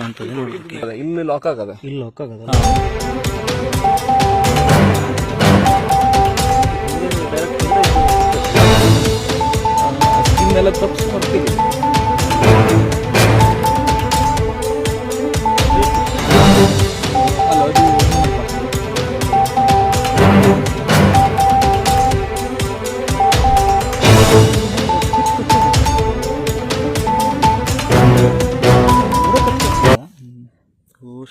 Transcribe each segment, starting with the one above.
ನೋಡ್ಬೇಕು ಅದೇ, ಇಲ್ಲಿ ಲಾಕ್ ಆಗದ? ಇಲ್ಲಿ ಲಾಕ್ ಆಗದ. ಎಲ್ಲ ತಪ್ಪಿಸಿ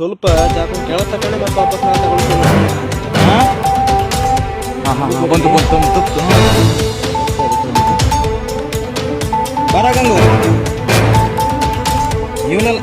ಸ್ವಲ್ಪ ಜಾಗ ಕೆಳ ತಗೊಂಡೆ ಮತ್ತೆ ತಗೊಳ್ತೀನಿ ಹಾಂ ಹಾಂ ಬಂತು ಬಂತು ಬಂತು ತಪ್ಪು ಬರ ಗಂಗು. ಇವನೆಲ್ಲ